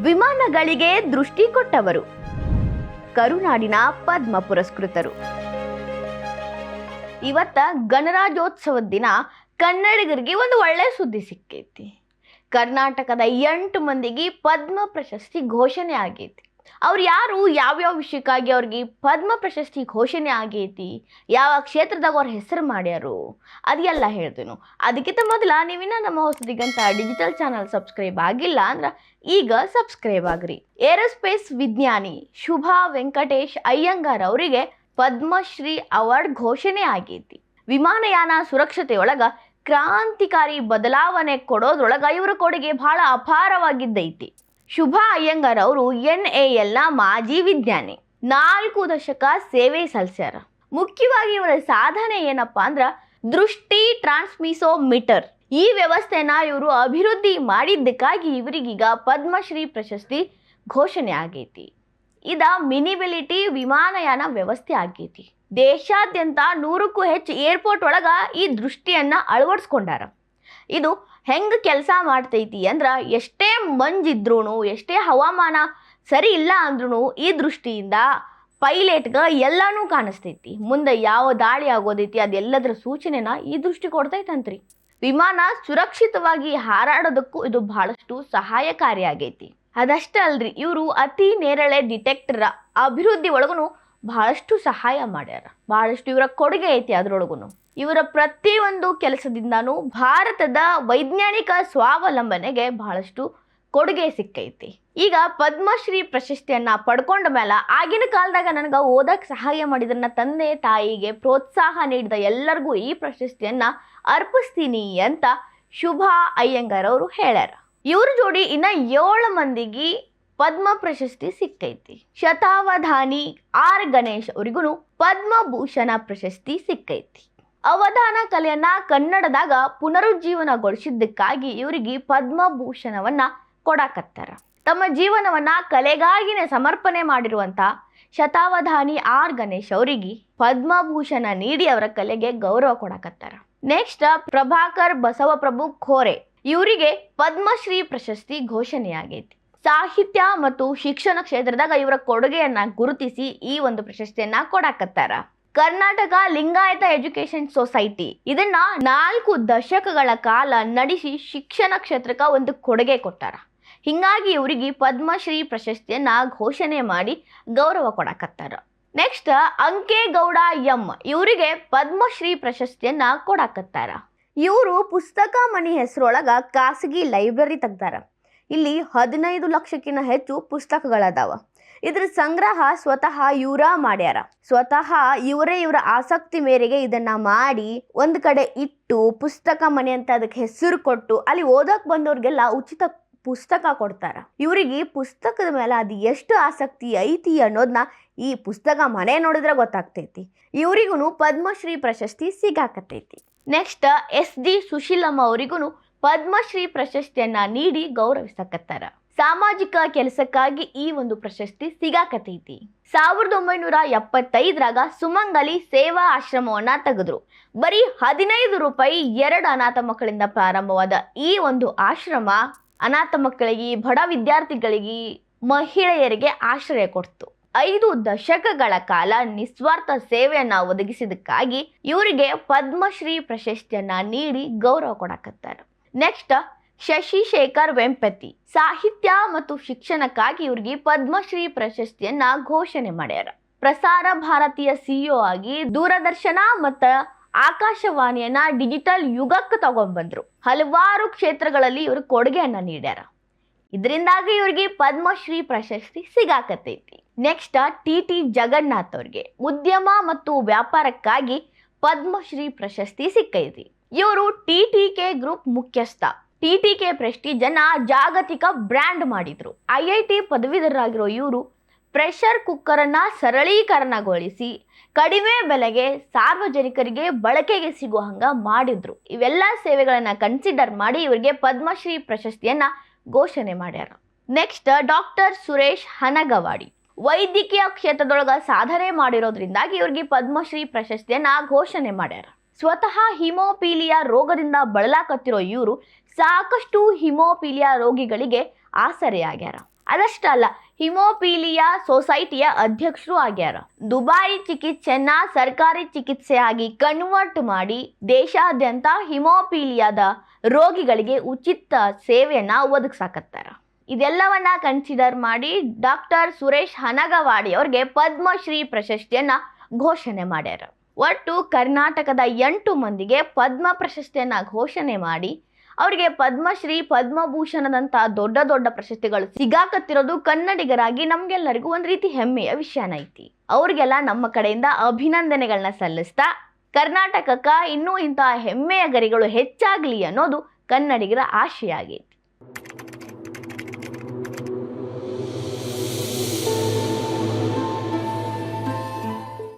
ವಿಮಾನಗಳಿಗೆ ದೃಷ್ಟಿ ಕೊಟ್ಟವರು. ಕರುನಾಡಿನ ಪದ್ಮ ಪುರಸ್ಕೃತರು. ಇವತ್ತ ಗಣರಾಜ್ಯೋತ್ಸವದ ದಿನ ಕನ್ನಡಿಗರಿಗೆ ಒಂದು ಒಳ್ಳೆ ಸುದ್ದಿ ಸಿಕ್ಕೈತಿ. ಕರ್ನಾಟಕದ ಎಂಟು ಮಂದಿಗೆ ಪದ್ಮ ಪ್ರಶಸ್ತಿ ಘೋಷಣೆ ಆಗೈತಿ. ಅವ್ರು ಯಾರು ಯಾವ್ಯಾವ ವಿಷಯಕ್ಕಾಗಿ ಅವ್ರಿಗೆ ಪದ್ಮ ಪ್ರಶಸ್ತಿ ಘೋಷಣೆ ಆಗೈತಿ, ಯಾವ ಕ್ಷೇತ್ರದಾಗ ಅವ್ರ ಹೆಸರು ಮಾಡ್ಯಾರು ಅದೆಲ್ಲ ಹೇಳ್ತೇನು. ಅದಕ್ಕಿಂತ ಮೊದಲ ನೀವಿನ್ನ ನಮ್ಮ ಹೊಸದಿಗಂತ ಡಿಜಿಟಲ್ ಚಾನಲ್ ಸಬ್ಸ್ಕ್ರೈಬ್ ಆಗಿಲ್ಲ ಅಂದ್ರೆ ಈಗ ಸಬ್ಸ್ಕ್ರೈಬ್ ಆಗ್ರಿ. ಏರೋಸ್ಪೇಸ್ ವಿಜ್ಞಾನಿ ಶುಭಾ ವೆಂಕಟೇಶ್ ಅಯ್ಯಂಗಾರ್ ಅವರಿಗೆ ಪದ್ಮಶ್ರೀ ಅವಾರ್ಡ್ ಘೋಷಣೆ ಆಗೈತಿ. ವಿಮಾನಯಾನ ಸುರಕ್ಷತೆಯೊಳಗ ಕ್ರಾಂತಿಕಾರಿ ಬದಲಾವಣೆ ಕೊಡೋದ್ರೊಳಗೆ ಇವರ ಕೊಡುಗೆ ಬಹಳ ಅಪಾರವಾಗಿದ್ದೈತಿ. ಶುಭಾ ಅಯ್ಯಂಗಾರ್ ಅವರು ಎನ್ ಎ ಎಲ್ನ ಮಾಜಿ ವಿಜ್ಞಾನಿ. ನಾಲ್ಕು ದಶಕ ಸೇವೆ ಸಲ್ಲಿಸ್ಯಾರ ಮುಖ್ಯವಾಗಿ ಇವರ ಸಾಧನೆ ಏನಪ್ಪಾ ಅಂದ್ರ ದೃಷ್ಟಿ ಟ್ರಾನ್ಸ್ಮಿಸೋಮೀಟರ್. ಈ ವ್ಯವಸ್ಥೆನ ಇವರು ಅಭಿವೃದ್ಧಿ ಮಾಡಿದ್ದಕ್ಕಾಗಿ ಇವರಿಗೀಗ ಪದ್ಮಶ್ರೀ ಪ್ರಶಸ್ತಿ ಘೋಷಣೆ ಆಗೈತಿ. ಇದ ಮಿನಿಬಿಲಿಟಿ ವಿಮಾನಯಾನ ವ್ಯವಸ್ಥೆ ಆಗೈತಿ. ದೇಶಾದ್ಯಂತ ನೂರಕ್ಕೂ ಹೆಚ್ಚು ಏರ್ಪೋರ್ಟ್ ಒಳಗ ಈ ದೃಷ್ಟಿಯನ್ನ ಅಳವಡಿಸ್ಕೊಂಡಾರ. ಇದು ಹೆಂಗೆ ಕೆಲಸ ಮಾಡ್ತೈತಿ ಅಂದ್ರೆ ಎಷ್ಟೇ ಮಂಜಿದ್ರೂ ಎಷ್ಟೇ ಹವಾಮಾನ ಸರಿ ಇಲ್ಲ ಅಂದ್ರೂ ಈ ದೃಷ್ಟಿಯಿಂದ ಪೈಲಟ್ಗೆ ಎಲ್ಲನೂ ಕಾಣಿಸ್ತೈತಿ. ಮುಂದೆ ಯಾವ ದಾಳಿ ಆಗೋದೈತಿ ಅದೆಲ್ಲದರ ಸೂಚನೆನ ಈ ದೃಷ್ಟಿ ಕೊಡ್ತೈತಂತ್ರಿ. ವಿಮಾನ ಸುರಕ್ಷಿತವಾಗಿ ಹಾರಾಡೋದಕ್ಕೂ ಇದು ಬಹಳಷ್ಟು ಸಹಾಯಕಾರಿಯಾಗೈತಿ. ಅದಷ್ಟೇ ಅಲ್ರಿ, ಇವರು ಅತಿ ನೇರಳೆ ಡಿಟೆಕ್ಟರ್ ಅಭಿವೃದ್ಧಿ ಒಳಗೂ ಬಹಳಷ್ಟು ಸಹಾಯ ಮಾಡ್ಯಾರ. ಬಹಳಷ್ಟು ಇವರ ಕೊಡುಗೆ ಐತಿ ಅದ್ರೊಳಗೂ ಇವರ ಪ್ರತಿಯೊಂದು ಕೆಲಸದಿಂದಾನು ಭಾರತದ ವೈಜ್ಞಾನಿಕ ಸ್ವಾವಲಂಬನೆಗೆ ಬಹಳಷ್ಟು ಕೊಡುಗೆ ಸಿಕ್ಕೈತಿ. ಈಗ ಪದ್ಮಶ್ರೀ ಪ್ರಶಸ್ತಿಯನ್ನ ಪಡ್ಕೊಂಡ ಮೇಲೆ ಆಗಿನ ಕಾಲದಾಗ ನನಗೆ ಓದಕ್ ಸಹಾಯ ಮಾಡಿದ ನನ್ನ ತಂದೆ ತಾಯಿಗೆ ಪ್ರೋತ್ಸಾಹ ನೀಡಿದ ಎಲ್ಲರಿಗೂ ಈ ಪ್ರಶಸ್ತಿಯನ್ನ ಅರ್ಪಿಸ್ತೀನಿ ಅಂತ ಶುಭಾ ಅಯ್ಯಂಗಾರ್ ಅವರು ಹೇಳ್ಯಾರ. ಇವ್ರ ಜೋಡಿ ಇನ್ನ ಏಳು ಮಂದಿಗೆ ಪದ್ಮ ಪ್ರಶಸ್ತಿ ಸಿಕ್ಕೈತಿ. ಶತಾವಧಾನಿ ಆರ್ ಗಣೇಶ್ ಅವರಿಗೂ ಪದ್ಮಭೂಷಣ ಪ್ರಶಸ್ತಿ ಸಿಕ್ಕೈತಿ. ಅವಧಾನ ಕಲೆಯನ್ನ ಕನ್ನಡದಾಗ ಪುನರುಜ್ಜೀವನಗೊಳಿಸಿದ್ದಕ್ಕಾಗಿ ಇವರಿಗೆ ಪದ್ಮಭೂಷಣವನ್ನ ಕೊಡಾಕತ್ತಾರ. ತಮ್ಮ ಜೀವನವನ್ನ ಕಲೆಗಾಗಿನೇ ಸಮರ್ಪಣೆ ಮಾಡಿರುವಂತ ಶತಾವಧಾನಿ ಆರ್ ಗಣೇಶ್ ಅವರಿಗೆ ಪದ್ಮಭೂಷಣ ನೀಡಿ ಅವರ ಕಲೆಗೆ ಗೌರವ ಕೊಡಾಕತ್ತಾರ. ನೆಕ್ಸ್ಟ್ ಪ್ರಭಾಕರ್ ಬಸವಪ್ರಭು ಖೋರೆ ಇವರಿಗೆ ಪದ್ಮಶ್ರೀ ಪ್ರಶಸ್ತಿ ಘೋಷಣೆಯಾಗೈತಿ. ಸಾಹಿತ್ಯ ಮತ್ತು ಶಿಕ್ಷಣ ಕ್ಷೇತ್ರದಾಗ ಇವರ ಕೊಡುಗೆಯನ್ನ ಗುರುತಿಸಿ ಈ ಒಂದು ಪ್ರಶಸ್ತಿಯನ್ನ ಕೊಡಾಕತ್ತಾರ. Karnataka Lingayat education society. ಇದನ್ನ ನಾಲ್ಕು ದಶಕಗಳ ಕಾಲ ನಡೆಸಿ ಶಿಕ್ಷಣ ಕ್ಷೇತ್ರಕ್ಕೆ ಒಂದು ಕೊಡುಗೆ ಕೊಟ್ಟಾರ. ಹಿಂಗಾಗಿ ಇವರಿಗೆ ಪದ್ಮಶ್ರೀ ಪ್ರಶಸ್ತಿಯನ್ನ ಘೋಷಣೆ ಮಾಡಿ ಗೌರವ ಕೊಡಕತ್ತಾರ. ನೆಕ್ಸ್ಟ್ ಅಂಕೇಗೌಡ ಎಂ, ಇವರಿಗೆ ಪದ್ಮಶ್ರೀ ಪ್ರಶಸ್ತಿಯನ್ನ ಕೊಡಕತ್ತಾರ. ಇವರು ಪುಸ್ತಕ ಮಣಿ ಹೆಸರೊಳಗ ಖಾಸಗಿ ಲೈಬ್ರರಿ ತೆಗ್ದಾರ. ಇಲ್ಲಿ ಹದಿನೈದು ಲಕ್ಷಕ್ಕಿಂತ ಹೆಚ್ಚು ಪುಸ್ತಕಗಳದಾವ. ಇದ್ರ ಸಂಗ್ರಹ ಸ್ವತಃ ಇವರ ಮಾಡ್ಯಾರ. ಸ್ವತಃ ಇವರೇ ಇವರ ಆಸಕ್ತಿ ಮೇರೆಗೆ ಇದನ್ನ ಮಾಡಿ ಒಂದ್ ಕಡೆ ಇಟ್ಟು ಪುಸ್ತಕ ಮನೆ ಅಂತ ಅದಕ್ಕೆ ಹೆಸರು ಕೊಟ್ಟು ಅಲ್ಲಿ ಓದಕ್ ಬಂದವ್ರಿಗೆಲ್ಲ ಉಚಿತ ಪುಸ್ತಕ ಕೊಡ್ತಾರ. ಇವರಿಗೆ ಪುಸ್ತಕದ ಮೇಲೆ ಅದು ಎಷ್ಟು ಆಸಕ್ತಿ ಐತಿ ಅನ್ನೋದನ್ನ ಈ ಪುಸ್ತಕ ಮನೆ ನೋಡಿದ್ರೆ ಗೊತ್ತಾಗ್ತೈತಿ. ಇವರಿಗೂ ಪದ್ಮಶ್ರೀ ಪ್ರಶಸ್ತಿ ಸಿಗಾಕತೈತಿ. ನೆಕ್ಸ್ಟ್ ಎಸ್ ಡಿ ಸುಶೀಲಮ್ಮ ಅವರಿಗೂ ಪದ್ಮಶ್ರೀ ಪ್ರಶಸ್ತಿಯನ್ನ ನೀಡಿ ಗೌರವಿಸಕತ್ತಾರ. ಸಾಮಾಜಿಕ ಕೆಲಸಕ್ಕಾಗಿ ಈ ಒಂದು ಪ್ರಶಸ್ತಿ ಸಿಗಾಕತೈತಿ. ಸಾವಿರದ ಒಂಬೈನೂರ ಎಪ್ಪತ್ತೈದರಾಗ ಸುಮಂಗಲಿ ಸೇವಾ ಆಶ್ರಮವನ್ನ ತೆಗೆದ್ರು. ಬರೀ ಹದಿನೈದು ರೂಪಾಯಿ ಎರಡು ಅನಾಥ ಮಕ್ಕಳಿಂದ ಪ್ರಾರಂಭವಾದ ಈ ಒಂದು ಆಶ್ರಮ ಅನಾಥ ಮಕ್ಕಳಿಗೆ, ಬಡ ವಿದ್ಯಾರ್ಥಿಗಳಿಗೆ, ಮಹಿಳೆಯರಿಗೆ ಆಶ್ರಯ ಕೊಡ್ತು. ಐದು ದಶಕಗಳ ಕಾಲ ನಿಸ್ವಾರ್ಥ ಸೇವೆಯನ್ನ ಒದಗಿಸಿದಕ್ಕಾಗಿ ಇವರಿಗೆ ಪದ್ಮಶ್ರೀ ಪ್ರಶಸ್ತಿಯನ್ನ ನೀಡಿ ಗೌರವ ಕೊಡಕತ್ತಾರೆ. ನೆಕ್ಸ್ಟ್ ಶಶಿಶೇಖರ್ ವೆಂಪತಿ ಸಾಹಿತ್ಯ ಮತ್ತು ಶಿಕ್ಷಣಕ್ಕಾಗಿ ಇವ್ರಿಗೆ ಪದ್ಮಶ್ರೀ ಪ್ರಶಸ್ತಿಯನ್ನ ಘೋಷಣೆ ಮಾಡ್ಯಾರ. ಪ್ರಸಾರ ಭಾರತೀಯ ಸಿಇಒ ಆಗಿ ದೂರದರ್ಶನ ಮತ್ತ ಆಕಾಶವಾಣಿಯನ್ನ ಡಿಜಿಟಲ್ ಯುಗಕ್ಕೆ ತಗೊಂಡ್ಬಂದ್ರು. ಹಲವಾರು ಕ್ಷೇತ್ರಗಳಲ್ಲಿ ಇವರು ಕೊಡುಗೆಯನ್ನ ನೀಡ್ಯಾರ. ಇದರಿಂದಾಗಿ ಇವ್ರಿಗೆ ಪದ್ಮಶ್ರೀ ಪ್ರಶಸ್ತಿ ಸಿಗಾಕತೈತಿ ನೆಕ್ಸ್ಟ್ ಟಿ ಟಿ ಜಗನ್ನಾಥ್ ಅವ್ರಿಗೆ ಉದ್ಯಮ ಮತ್ತು ವ್ಯಾಪಾರಕ್ಕಾಗಿ ಪದ್ಮಶ್ರೀ ಪ್ರಶಸ್ತಿ ಸಿಕ್ಕೈತಿ. ಇವರು ಟಿ ಟಿ ಕೆ ಗ್ರೂಪ್ ಮುಖ್ಯಸ್ಥ. ಟಿ ಟಿ ಕೆ ಪ್ರೆಸ್ಟೀಜನ್ನು ಜಾಗತಿಕ ಬ್ರ್ಯಾಂಡ್ ಮಾಡಿದರು. ಐ ಐ ಟಿ ಪದವೀಧರರಾಗಿರೋ ಇವರು ಪ್ರೆಷರ್ ಕುಕ್ಕರನ್ನು ಸರಳೀಕರಣಗೊಳಿಸಿ ಕಡಿಮೆ ಬೆಲೆಗೆ ಸಾರ್ವಜನಿಕರಿಗೆ ಬಳಕೆಗೆ ಸಿಗೋ ಹಂಗ ಮಾಡಿದರು. ಇವೆಲ್ಲ ಸೇವೆಗಳನ್ನು ಕನ್ಸಿಡರ್ ಮಾಡಿ ಇವರಿಗೆ ಪದ್ಮಶ್ರೀ ಪ್ರಶಸ್ತಿಯನ್ನ ಘೋಷಣೆ ಮಾಡ್ಯಾರ. Next doctor Suresh Hanagawadi. ವೈದ್ಯಕೀಯ ಕ್ಷೇತ್ರದೊಳಗೆ ಸಾಧನೆ ಮಾಡಿರೋದ್ರಿಂದಾಗಿ ಇವ್ರಿಗೆ ಪದ್ಮಶ್ರೀ ಪ್ರಶಸ್ತಿಯನ್ನ ಘೋಷಣೆ ಮಾಡ್ಯಾರ. ಸ್ವತಃ ಹಿಮೋಪೀಲಿಯಾ ರೋಗದಿಂದ ಬಳಲಾಕತ್ತಿರೋ ಇವರು ಸಾಕಷ್ಟು ಹಿಮೋಪೀಲಿಯಾ ರೋಗಿಗಳಿಗೆ ಆಸರೆಯಾಗ್ಯಾರ. ಅದಷ್ಟಲ್ಲ ಹಿಮೋಪೀಲಿಯಾ ಸೊಸೈಟಿಯ ಅಧ್ಯಕ್ಷರು ಆಗ್ಯಾರ. ದುಬಾರಿ ಚಿಕಿತ್ಸೆಯನ್ನ ಸರ್ಕಾರಿ ಚಿಕಿತ್ಸೆಯಾಗಿ ಕನ್ವರ್ಟ್ ಮಾಡಿ ದೇಶಾದ್ಯಂತ ಹಿಮೋಪೀಲಿಯಾದ ರೋಗಿಗಳಿಗೆ ಉಚಿತ ಸೇವೆಯನ್ನ ಒದಗಿಸಾಕತ್ತಾರ. ಇದೆಲ್ಲವನ್ನ ಕನ್ಸಿಡರ್ ಮಾಡಿ ಡಾಕ್ಟರ್ ಸುರೇಶ್ ಹನಗವಾಡಿ ಅವ್ರಿಗೆ ಪದ್ಮಶ್ರೀ ಪ್ರಶಸ್ತಿಯನ್ನ ಘೋಷಣೆ ಮಾಡ್ಯಾರ. ಒಟ್ಟು ಕರ್ನಾಟಕದ ಎಂಟು ಮಂದಿಗೆ ಪದ್ಮ ಪ್ರಶಸ್ತಿಯನ್ನು ಘೋಷಣೆ ಮಾಡಿ, ಅವರಿಗೆ ಪದ್ಮಶ್ರೀ ಪದ್ಮಭೂಷಣದಂತಹ ದೊಡ್ಡ ದೊಡ್ಡ ಪ್ರಶಸ್ತಿಗಳು ಸಿಗಾಕತ್ತಿರೋದು ಕನ್ನಡಿಗರಾಗಿ ನಮಗೆಲ್ಲರಿಗೂ ಒಂದು ರೀತಿ ಹೆಮ್ಮೆಯ ವಿಷಯನ ಐತಿ. ಅವ್ರಿಗೆಲ್ಲ ನಮ್ಮ ಕಡೆಯಿಂದ ಅಭಿನಂದನೆಗಳನ್ನ ಸಲ್ಲಿಸ್ತಾ, ಕರ್ನಾಟಕಕ್ಕ ಇನ್ನೂ ಇಂತಹ ಹೆಮ್ಮೆಯ ಗರಿಗಳು ಹೆಚ್ಚಾಗ್ಲಿ ಅನ್ನೋದು ಕನ್ನಡಿಗರ ಆಶೆ ಆಗೈತಿ